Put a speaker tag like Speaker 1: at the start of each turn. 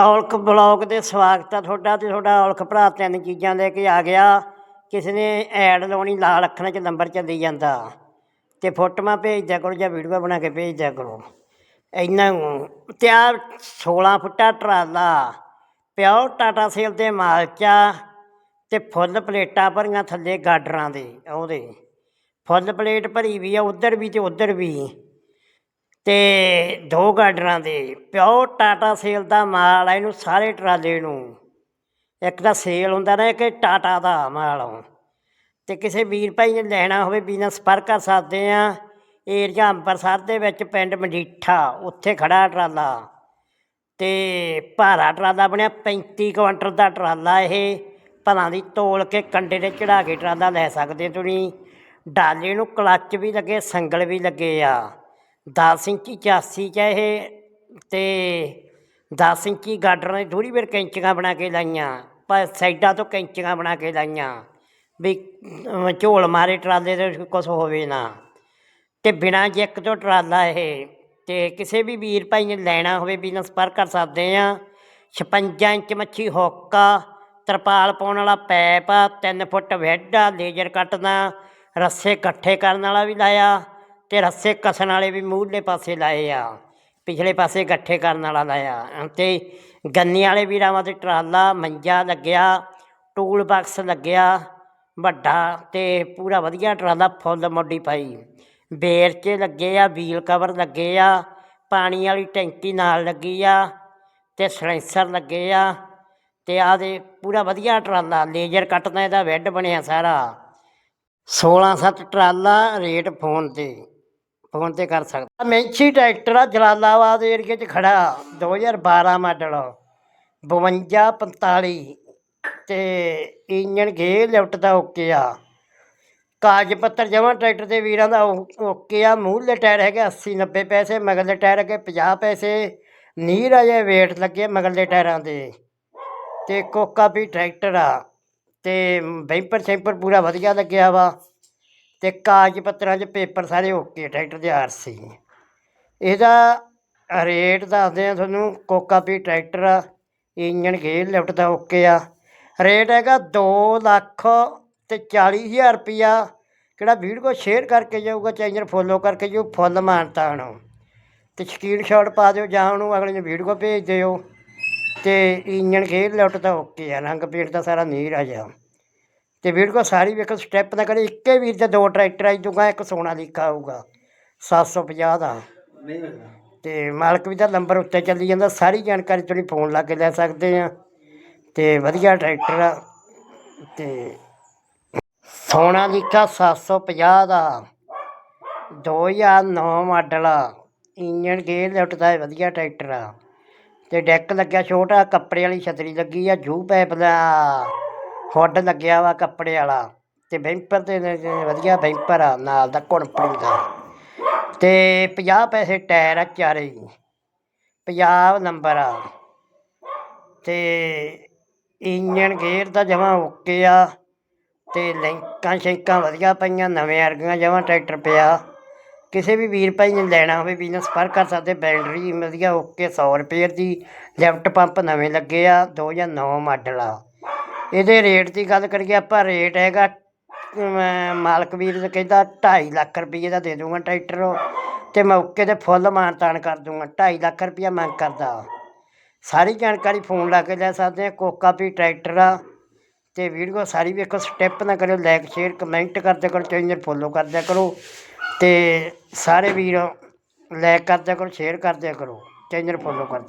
Speaker 1: Aulakh blog ਦੇ ਸਵਾਗਤ ਆ ਤੁਹਾਡਾ ਤੇ ਤੁਹਾਡਾ ਔਲਖ ਭਰਾ ਤਿੰਨ ਚੀਜ਼ਾਂ ਲੈ ਕੇ ਆ ਗਿਆ। ਕਿਸੇ ਨੇ ਐਡ ਲਾਉਣੀ, ਲਾਲ ਅੱਖਰਾਂ 'ਚ ਨੰਬਰ ਚੱਲੀ ਜਾਂਦਾ। ਤੇ ਫੋਟੋਆਂ ਭੇਜਦਿਆ ਕਰੋ ਜਾਂ ਵੀਡੀਓ ਬਣਾ ਕੇ ਭੇਜਦਿਆ ਕਰੋ। ਇੰਨਾ ਕੁ। ਤੇ ਆ 16 ਫੁੱਟਾ ਟਰਾਲਾ ਪਿਓ ਟਾਟਾ ਸੇਲ ਦੇ ਮਾਲਚਾ ਤੇ ਫੁੱਲ ਪਲੇਟਾਂ ਭਰੀਆਂ ਥੱਲੇ ਗਾਡਰਾਂ ਦੇ, ਉਹਦੇ। ਫੁੱਲ ਪਲੇਟ ਭਰੀ ਵੀ ਆ, ਉਧਰ ਵੀ ਤੇ ਉਧਰ ਵੀ। ਤੇ ਦੋ ਗਾਡਰਾਂ ਦੇ, ਪਿਓ ਟਾਟਾ ਸੇਲ ਦਾ ਮਾਲ ਆ, ਇਹਨੂੰ ਸਾਰੇ ਟਰਾਲੇ ਨੂੰ। ਇੱਕ ਤਾਂ ਸੇਲ ਹੁੰਦਾ ਨਾ, ਇੱਕ ਟਾਟਾ ਦਾ ਮਾਲ ਆ। ਤੇ ਕਿਸੇ ਵੀਰ ਭਾਈ ਨੇ ਲੈਣਾ ਹੋਵੇ ਬਿਜ਼ਨਸ ਸੰਪਰਕ ਕਰ ਸਕਦੇ ਆ। ਏਰੀਆ ਅੰਮ੍ਰਿਤਸਰ ਦੇ ਵਿੱਚ ਪਿੰਡ ਮਜੀਠਾ, ਉੱਥੇ ਖੜਾ ਟਰਾਲਾ। ਤੇ ਭਾਰਾ ਟਰਾਲਾ ਬਣਿਆ 35 ਕੁਇੰਟਲ ਦਾ ਟਰਾਲਾ ਇਹ। ਭਲਾਂ ਦੀ ਤੋਲ ਕੇ ਕੰਡੇ ਤੇ ਚੜਾ ਕੇ ਟਰਾਲਾ ਲੈ ਸਕਦੇ ਤੁਸੀਂ। ਡਾਲੇ ਨੂੰ ਕਲੱਚ ਵੀ ਲੱਗੇ, ਸੰਗਲ ਵੀ ਲੱਗੇ ਆ। ਦਸ ਇੰਚੀ ਚਾਸੀ ਚ ਇਹ? ਤੇ 10 ਇੰਚੀ ਗਾਡਰਾਂ ਦੀ ਥੋੜੀ ਵੇਰ ਕੈਂਚੀਆਂ ਬਣਾ ਕੇ ਲਾਈਆਂ, ਪਰ ਸਾਈਡਾਂ ਤੋਂ ਕੈਂਚੀਆਂ ਬਣਾ ਕੇ ਲਾਈਆਂ, ਵੀ ਝੋਲ ਮਾਰੇ ਟਰਾਲੇ ਤੇ ਕੁਛ ਹੋਵੇ ਨਾ। ਤੇ ਬਿਨਾਂ ਜੈਕ ਤੋਂ ਟਰਾਲਾ ਇਹ, ਤੇ ਕਿਸੇ ਵੀ ਵੀਰ ਭਾਈ ਨੇ ਲੈਣਾ ਹੋਵੇ ਬਿਜ਼ਨਸ ਪਰ ਕਰ ਸਕਦੇ ਆ। 56 ਇੰਚ ਮੱਛੀ ਹੋਕਾ ਤਰਪਾਲ ਪਾਉਣ ਵਾਲਾ ਪੈਪ ਆ 3 ਫੁੱਟ ਵੈਡ ਆ, ਲੇਜ਼ਰ ਕੱਟਣਾ, ਰੱਸੇ ਇਕੱਠੇ ਕਰਨ ਵਾਲਾ ਵੀ ਲਾਇਆ। ਤੇ ਰੱਸੇ ਕਸਣ ਵਾਲੇ ਵੀ ਮੂਹਰਲੇ ਪਾਸੇ ਲਾਏ ਆ, ਪਿਛਲੇ ਪਾਸੇ ਇਕੱਠੇ ਕਰਨ ਵਾਲਾ ਲਾਇਆ। ਤੇ ਗੰਨੇ ਵਾਲੇ ਵੀਰਾਂ ਤੇ ਟਰਾਲਾ, ਮੰਜਾ ਲੱਗਿਆ, ਟੂਲ ਬਾਕਸ ਲੱਗਿਆ, ਵੱਡਾ ਤੇ ਪੂਰਾ ਵਧੀਆ ਟਰਾਲਾ ਫੁੱਲ ਮੋਡੀਫਾਈ ਬੇਰ 'ਚ ਲੱਗੇ ਆ, ਵੀਲ ਕਵਰ ਲੱਗੇ ਆ, ਪਾਣੀ ਵਾਲੀ ਟੈਂਕੀ ਨਾਲ ਲੱਗੀ ਆ ਤੇ ਸਲੈਂਸਰ ਲੱਗੇ ਆ ਤੇ ਆਹ ਦੇ ਪੂਰਾ ਵਧੀਆ ਟਰਾਲਾ, ਲੇਜ਼ਰ ਕੱਟਦਾ, ਇਹਦਾ ਵੈੱਡ ਬਣਿਆ ਸਾਰਾ। 16 ਸੱਤ ਟਰਾਲਾ ਰੇਟ ਫੋਨ ਤੇ। ਫੋਨ ਤੇ ਕਰ ਸਕਦਾ। ਮੈਂਛੀ ਟਰੈਕਟਰ ਆ, ਜਲਾਲਾਬਾਦ ਏਰੀਏ 'ਚ ਖੜਾ 2012 ਮਾਡਲ। 5245 ਤੇ ਇੰਜਣ ਗੇ ਲਿਫਟ ਦਾ ਓਕੇ ਆ। ਕਾਗਜ਼ ਪੱਤਰ ਜਮਾ ਟਰੈਕਟਰ ਦੇ ਵੀਰਾਂ ਦਾ ਓ- ਓਕੇ ਆ। ਮੂਹਲੇ ਟਾਇਰ ਹੈਗੇ 80 90 ਪੈਸੇ, ਮਗਰਲੇ ਟਾਇਰ ਹੈਗੇ 50 ਪੈਸੇ। ਨੀਰ ਅਜੇ ਵੇਟ ਲੱਗੇ ਮਗਰਲੇ ਟਾਇਰਾਂ ਦੇ। ਤੇ ਕੋਕਾ ਵੀ ਟਰੈਕਟਰ ਆ। ਤੇ ਬੈਂਪਰ ਸ਼ੈਂਪਰ ਪੂਰਾ ਵਧੀਆ ਲੱਗਿਆ ਵਾ। ਤੇ ਕਾਗਜ਼ ਪੱਤਰਾਂ 'ਚ ਪੇਪਰ ਸਾਰੇ ਓਕੇ, ਟਰੈਕਟਰ ਦੇ ਆਰਸੀ ਇਹਦਾ ਰੇਟ ਦੱਸਦੇ ਆ ਤੁਹਾਨੂੰ, ਕੋਕਾ ਵੀ ਟਰੈਕਟਰ ਆ, ਇੰਜਣ ਗੇਅਰ ਲਿਫਟ ਦਾ ਓਕੇ ਆ। ਰੇਟ ਹੈਗਾ 2 ਲੱਖ ਤੇ 40000 ਰੁਪਿਆ ਕਿਹੜਾ ਵੀਡੀਓ ਸ਼ੇਅਰ ਕਰਕੇ ਜਾਊਗਾ, ਚੈਨਲ ਫੋਲੋ ਕਰਕੇ ਜਾਊ, ਫੁੱਲ ਮਾਨਤਾ ਨੂੰ ਤੇ ਸਕਰੀਨਸ਼ਾਟ ਪਾ ਦਿਓ ਜਾਂ ਉਹਨੂੰ ਅਗਲੇ ਨੂੰ ਵੀਡੀਓ ਭੇਜ ਦਿਓ। ਤੇ ਇੰਜਣ ਗੇਅਰ ਲਿਫਟ ਦਾ ਓਕੇ ਆ, ਰੰਗ ਪੇਂਟ ਦਾ ਸਾਰਾ ਨੀਰ ਆ ਜਾ ਤੇ ਵੀਡੀਓ ਸਾਰੀ ਵੇਖੋ ਸਟੈਪ ਨਾ ਕਰੇ ਇੱਕੇ ਵੀਰ ਦੇ ਦੋ ਟਰੈਕਟਰ ਆਈ ਦੂਗਾ ਇੱਕ ਸੋਨਾ ਲਿਖਾ ਆਊਗਾ। 750 ਦਾ। ਤੇ ਮਾਲਕ ਵੀ ਦਾ ਨੰਬਰ ਉੱਤੇ ਚੱਲੀ ਜਾਂਦਾ ਸਾਰੀ ਜਾਣਕਾਰੀ ਤੁਸੀਂ ਫੋਨ ਲਾ ਕੇ ਲੈ ਸਕਦੇ ਆ। ਤੇ ਵਧੀਆ ਟਰੈਕਟਰ ਆ। ਤੇ ਸੋਨਾ ਲਿਖਾ 750 ਦਾ। 2009 ਮਾਡਲ ਆ। ਇੰਜਨ ਗੇਅਰ ਲਿਫਟ ਦਾ ਵਧੀਆ ਟਰੈਕਟਰ ਆ। ਤੇ ਡੈਕ ਲੱਗਿਆ ਛੋਟਾ ਕੱਪੜੇ ਵਾਲੀ ਛਤਰੀ ਲੱਗੀ ਆ ਜੂ ਪੈਪ ਦਾ। ਹੁੱਡ ਲੱਗਿਆ ਵਾ ਕੱਪੜੇ ਵਾਲਾ ਤੇ ਬੈਂਪਰ ਤੇ ਵਧੀਆ ਬੈਂਪਰ ਆ, ਨਾਲ ਦਾ ਕੰਪਨੀ ਦਾ। ਤੇ 50 ਪੈਸੇ ਟਾਇਰ ਆ ਚਾਰੇ ਹੀ 50 ਨੰਬਰ ਆ। ਤੇ ਇੰਜਨ ਗੇਅਰ ਦਾ ਜਮਾ ਓਕੇ ਆ ਤੇ ਲਿੰਕਾਂ ਸ਼ਿੰਕਾਂ ਵਧੀਆ ਪਈਆਂ, ਨਵੇਂ ਵਰਗੀਆਂ ਜਮਾ ਟਰੈਕਟਰ ਪਿਆ। ਕਿਸੇ ਵੀ ਵੀਰ ਭਾਈ ਨੇ ਲੈਣਾ ਹੋਵੇ ਬਿਜ਼ਨਸ ਪਰ ਕਰ ਸਕਦੇ ਬੈਟਰੀ ਵਧੀਆ ਓਕੇ 100 ਰੁਪਏ ਦੀ ਲੈਫਟ ਪੰਪ ਨਵੇਂ ਲੱਗੇ ਆ 2009 ਮਾਡਲ ਆ। ਇਹਦੇ ਰੇਟ ਦੀ ਗੱਲ ਕਰੀਏ, ਆਪਾਂ ਰੇਟ ਹੈਗਾ ਮਾਲਕ ਵੀਰ ਕਹਿੰਦਾ 2.5 ਲੱਖ ਰੁਪਏ ਦਾ ਦੇ ਦੂੰਗਾ ਟਰੈਕਟਰ ਉਹ, ਤੇ ਮੌਕੇ ਤੇ ਫੁੱਲ ਮਾਨਤਾਨ ਕਰ ਦੂੰਗਾ 2.5 ਲੱਖ ਰੁਪਇਆ ਮੰਗ ਕਰਦਾ ਸਾਰੀ ਜਾਣਕਾਰੀ ਫੋਨ ਲਾ ਕੇ ਲੈ ਸਕਦੇ ਆ ਕੋਕਾ ਵੀ ਟਰੈਕਟਰ ਆ, ਤੇ ਵੀਡੀਓ ਸਾਰੀ ਵੇਖੋ ਸਟੈਪ ਨਾ ਕਰਿਓ ਲਾਈਕ ਸ਼ੇਅਰ ਕਮੈਂਟ ਕਰਦੇ ਕਰੋ, ਚੈਨਲ ਫੋਲੋ ਕਰਦਿਆ ਕਰੋ, ਤੇ ਸਾਰੇ ਵੀਰ ਲਾਈਕ ਕਰਦਿਆ ਕਰੋ ਸ਼ੇਅਰ ਕਰਦਿਆ ਕਰੋ, ਚੈਨਲ ਫੋਲੋ ਕਰਦੇ